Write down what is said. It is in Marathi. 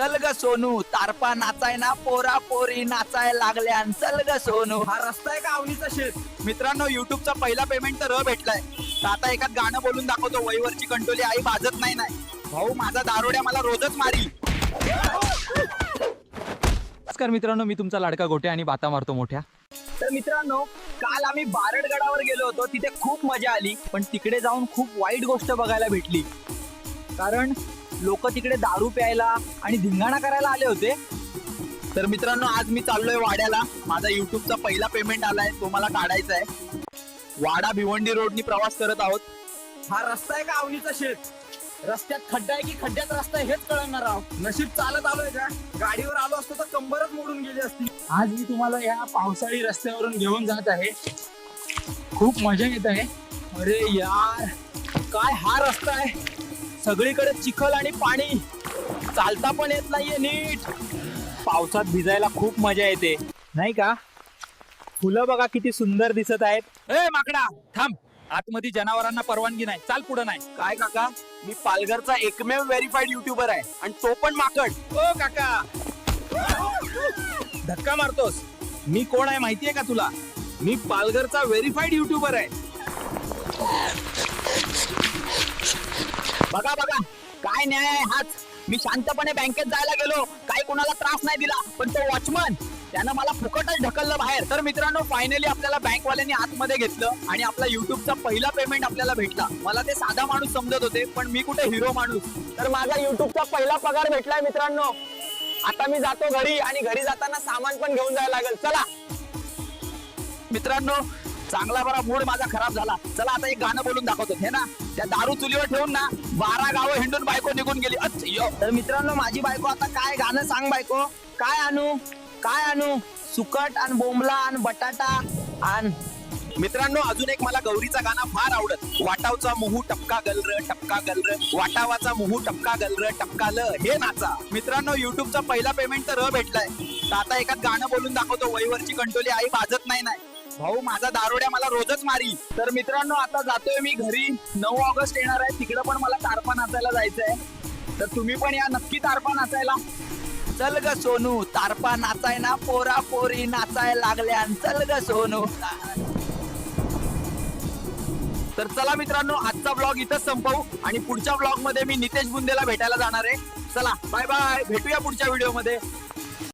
चल ग सोनू तारपा नाचाय ना पोरा पोरी नाचाय लागल्या चल ग सोनू. हा रस्ता आहे का अवनीचा शेत? मित्रांनो युट्यूबचा पहिला पेमेंट तर र भेटलाय. तर आता एकात गाणं बोलून दाखवतो वहीवरची कंटोली आई बाजत नाही नाही. भाऊ माझा दारोड्या मला रोजच मारी. नमस्कार मित्रांनो मी तुमचा लाडका गोटे आणि बाता मारतो मोठ्या. तर मित्रांनो काल आम्ही बारडगडावर गेलो होतो तिथे खूप मजा आली पण तिकडे जाऊन खूप वाईट गोष्ट बघायला भेटली. कारण लोक तिकडे दारू प्यायला आणि धिंगाणा करायला आले होते. तर मित्रांनो आज मी चाललोय वाड्याला. माझा युट्यूबचा पहिला पेमेंट आलाय तो मला काढायचा आहे. वाडा भिवंडी रोडनी प्रवास करत आहोत. हा रस्ता आहे का आवलीचा शेत? रस्त्यात खड्डा आहे की खड्ड्यात रस्ता आहे हेच कळणार आहोत नशीब चालत आलोय का? गाडीवर आलो असतो तर कंबरच मोडून गेली असती. आज मी तुम्हाला या पावसाळी रस्त्यावरून घेऊन जात आहे. खूप मजा येत आहे. अरे यार काय हा रस्ता आहे? सगळीकडे चिखल आणि पाणी. चालता पण येत नाहीये नीट. पावसात भिजायला खूप मजा येते. नाही का? फुलं बघा किती सुंदर दिसत आहेत. ए माकडा थांब. आतमध्ये जनावरांना परवानगी नाही. चाल पुढे नाही. काय काका? मी पालघरचा एकमेव व्हेरीफाईड युट्यूबर आहे. आणि तो पण माकड. ओ काका. धक्का मारतोस. मी कोण आहे माहितीये का तुला? मी पालघरचा व्हेरीफाईड युट्यूबर आहे. काय न्याय आहे. हाच. मी शांतपणे बँकेत जायला गेलो. काही कोणाला त्रास नाही दिला. पण तो वॉचमन त्यानं मला फुकटच ढकललं बाहेर. तर मित्रांनो फायनली आपल्याला बँकवाल्यांनी आतमध्ये घेतलं आणि आपला युट्यूबचा पहिला पेमेंट आपल्याला भेटला. मला ते साधा माणूस समजत होते पण मी कुठे हिरो माणूस? तर माझा युट्यूबचा पहिला पगार भेटलाय मित्रांनो. आता मी जातो घरी आणि घरी जाताना सामान पण घेऊन जायला लागेल. चला. मित्रांनो चांगला बरा मूड माझा खराब झाला. चला आता एक गाणं बोलून दाखवतो. हे ना त्या दारू चुलीवर ठेवून ना बारा गावं हिंडून बायको निघून गेली. अच्छ, यो. तर मित्रांनो माझी बायको आता काय गाणं सांग बायको? काय आणू? काय आणू? सुकट आणि बोंबला आणि बटाटा आण. मित्रांनो अजून एक मला गौरीचा गाणं फार आवडत. वाटावचा मुहू टपका गलर टपका गलर वाटावाचा मुहू टपका गलर टपका ल. हे नाचा. मित्रांनो युट्यूबचा पहिला पेमेंट तर र भेटलाय. तर आता एकात गाणं बोलून दाखवतो. वहीवरची कंटोली आई बाजत नाही नाही. भाऊ माझा दारोड्या मला रोजच मारी. तर मित्रांनो आता जातोय मी घरी. नऊ ऑगस्ट येणार आहे. तिकडे पण मला तारपा नाचायला जायचंय. तर तुम्ही पण या. नक्की तारपा नाचायला. चल ग सोनू तारपा नाचाय ना. पोरा पोरी नाचाय लागल्या चल ग सोनू. तर चला मित्रांनो आजचा ब्लॉग इथंच संपवू. आणि पुढच्या ब्लॉगमध्ये मी नितेश बुंदेला भेटायला जाणार आहे. चला बाय बाय भेटूया पुढच्या व्हिडिओमध्ये.